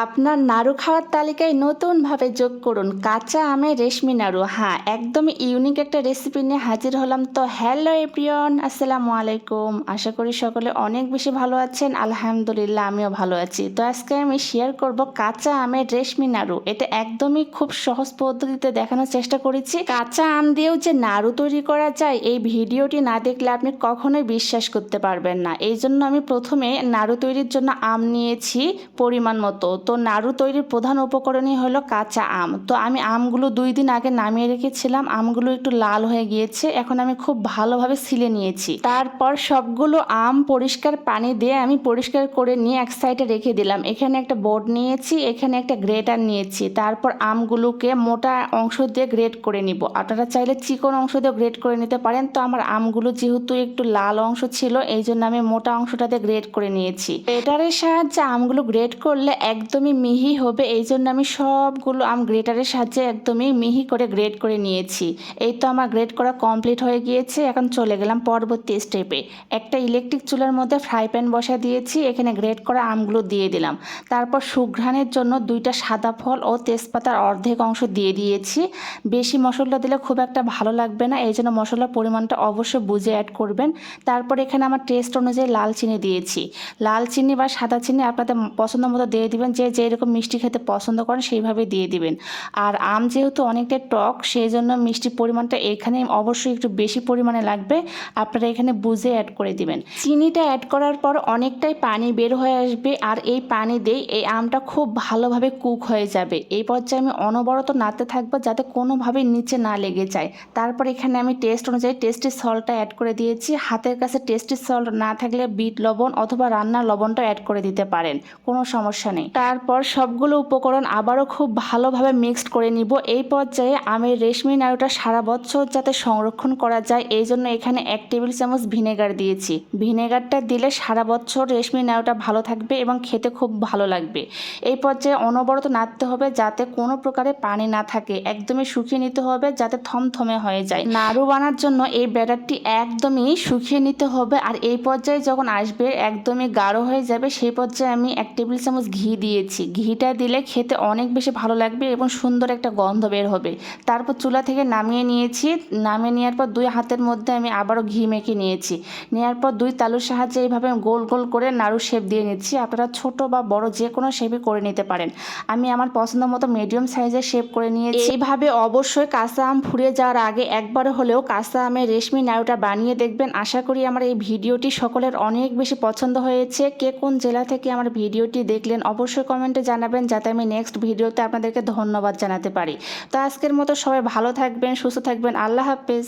আপনার নাড়ু খাওয়ার তালিকায় নতুনভাবে যোগ করুন কাঁচা আমের রেশমি নাড়ু। হ্যাঁ একদমই ইউনিক একটা রেসিপি নিয়ে হাজির হলাম। তো হ্যালো এপ্রিয়ন আসসালামু আলাইকুম। আশা করি সকলে অনেক বেশি ভালো আছেন। আলহামদুলিল্লাহ, আমিও ভালো আছি। তো আজকে আমি শেয়ার করব কাঁচা আমের রেশমি নাড়ু। এটা একদমই খুব সহজ পদ্ধতিতে দেখানোর চেষ্টা করেছি। কাঁচা আম দিয়েও যে নাড়ু তৈরি করা যায়, এই ভিডিওটি না দেখলে আপনি কখনোই বিশ্বাস করতে পারবেন না। এই জন্য আমি প্রথমে নাড়ু তৈরির জন্য আম নিয়েছি পরিমাণ মতো। তো নাড়ু তৈরির প্রধান উপকরণই হলো কাঁচা আম। তো আমি আমগুলো দুই দিন আগে নামিয়ে রেখেছিলাম, আমগুলো একটু লাল হয়ে গিয়েছে, এখন আমি খুব ভালোভাবে ছিলে নিয়েছি। তারপর সবগুলো আম পরিষ্কার পানি দিয়ে আমি পরিষ্কার করে নিয়ে এক সাইডে রেখে দিলাম। এখানে একটা বোর্ড নিয়েছি, এখানে একটা গ্রেটার নিয়েছি। তারপর আমগুলোকে মোটা অংশ দিয়ে গ্রেট করে নিব। আপনারা চাইলে চিকন অংশ দিয়ে গ্রেট করে নিতে পারেন। তো আমার আমগুলো যেহেতু একটু লাল অংশ ছিল, এই জন্য আমি মোটা অংশটাতে গ্রেট করে নিয়েছি। গ্রেটারের সাহায্যে আমগুলো গ্রেট করলে একদমই মিহি হবে, এই জন্য আমি সবগুলো আম গ্রেটারের সাহায্যে একদমই মিহি করে গ্রেট করে নিয়েছি। এই তো আমার গ্রেট করা কমপ্লিট হয়ে গিয়েছে, এখন চলে গেলাম পরবর্তী স্টেপে। একটা ইলেকট্রিক চুলার মধ্যে ফ্রাই প্যান বসা দিয়েছি, এখানে গ্রেট করা আমগুলো দিয়ে দিলাম। তারপর সুঘ্রাণের জন্য দুইটা সাদা ফল ও তেজপাতার অর্ধেক অংশ দিয়ে দিয়েছি। বেশি মশলা দিলে খুব একটা ভালো লাগবে না, এই জন্য মশলার পরিমাণটা অবশ্যই বুঝে অ্যাড করবেন। তারপর এখানে আমার টেস্ট অনুযায়ী লাল চিনি দিয়েছি। লাল চিনি বা সাদা চিনি আপনাদের পছন্দ মতো দিয়ে দিবেন যে যেরকম মিষ্টি খেতে পছন্দ করেন সেইভাবে দিয়ে দিবেন। আর আম যেহেতু অনেকটা টক সেই জন্য মিষ্টির পরিমাণটা এখানে অবশ্যই একটু বেশি পরিমাণে লাগবে। আপনারা এখানে বুঝে অ্যাড করে দিবেন। চিনিটা অ্যাড করার পর অনেকটাই পানি বের হয়ে আসবে আর এই পানি দিয়ে এই আমটা খুব ভালোভাবে কুক হয়ে যাবে। এই পর্যায়ে আমি অনবরত নাড়তে থাকব যাতে কোনোভাবেই নিচে না লেগে যায়। তারপর এখানে আমি টেস্ট অনুযায়ী টেস্টি সল্টটা অ্যাড করে দিয়েছি। হাতের কাছে টেস্টি সল্ট না থাকলে বিট লবণ অথবা রান্নার লবণটা অ্যাড করে দিতে পারেন। কোনো সমস্যা নেই। তারপর সবগুলো উপকরণ আবারও খুব ভালোভাবে মিক্সড করে নিব। এই পর্যায়ে আমের রেশমি নাড়ুটা সারা বছর যাতে সংরক্ষণ করা যায়, এই জন্য এখানে এক টেবিল চামচ ভিনেগার দিয়েছি। ভিনেগারটা দিলে সারা বছর রেশমি নাড়ুটা ভালো থাকবে এবং খেতে খুব ভালো লাগবে। এই পর্যায়ে অনবরত নাড়তে হবে যাতে কোনো প্রকারে পানি না থাকে। একদমই শুকিয়ে নিতে হবে যাতে থমথমে হয়ে যায়। নাড়ু বানার জন্য এই ব্যাটারটি একদমই শুকিয়ে নিতে হবে। আর এই পর্যায়ে যখন আসবে, একদমই গাঢ় হয়ে যাবে, সেই পর্যায়ে আমি এক টেবিল চামচ ঘি দিয়েছি। ঘিটা দিলে খেতে অনেক বেশি ভালো লাগবে এবং সুন্দর একটা গন্ধ বের হবে। তারপর চুলা থেকে নামিয়ে নিয়েছি। নামিয়ে নেওয়ার পর দুই হাতের মধ্যে আমি আবারও ঘি মেখে নিয়েছি। নেওয়ার পর দুই তালুর সাহায্যে এইভাবে গোল গোল করে নাড়ু শেপ দিয়ে নিচ্ছি। আপনারা ছোট বা বড় যে কোনো শেপে করে নিতে পারেন। আমি আমার পছন্দ মতো মিডিয়াম সাইজের শেপ করে নিয়েছি। এইভাবে অবশ্যই কাঁচা আম ফুরিয়ে যাওয়ার আগে একবার হলেও কাঁচা আমের রেশমি নাড়ুটা বানিয়ে দেখবেন। আশা করি আমার এই ভিডিওটি সকলের অনেক বেশি পছন্দ হয়েছে। কে কোন জেলা থেকে আমার ভিডিওটি দেখলেন অবশ্যই কমেন্টে জানাবেন যাতে আমি নেক্সট ভিডিওতে আপনাদেরকে ধন্যবাদ জানাতে পারি। তো আজকের মতো সবাই ভালো থাকবেন, সুস্থ থাকবেন, আল্লাহ হাফেজ।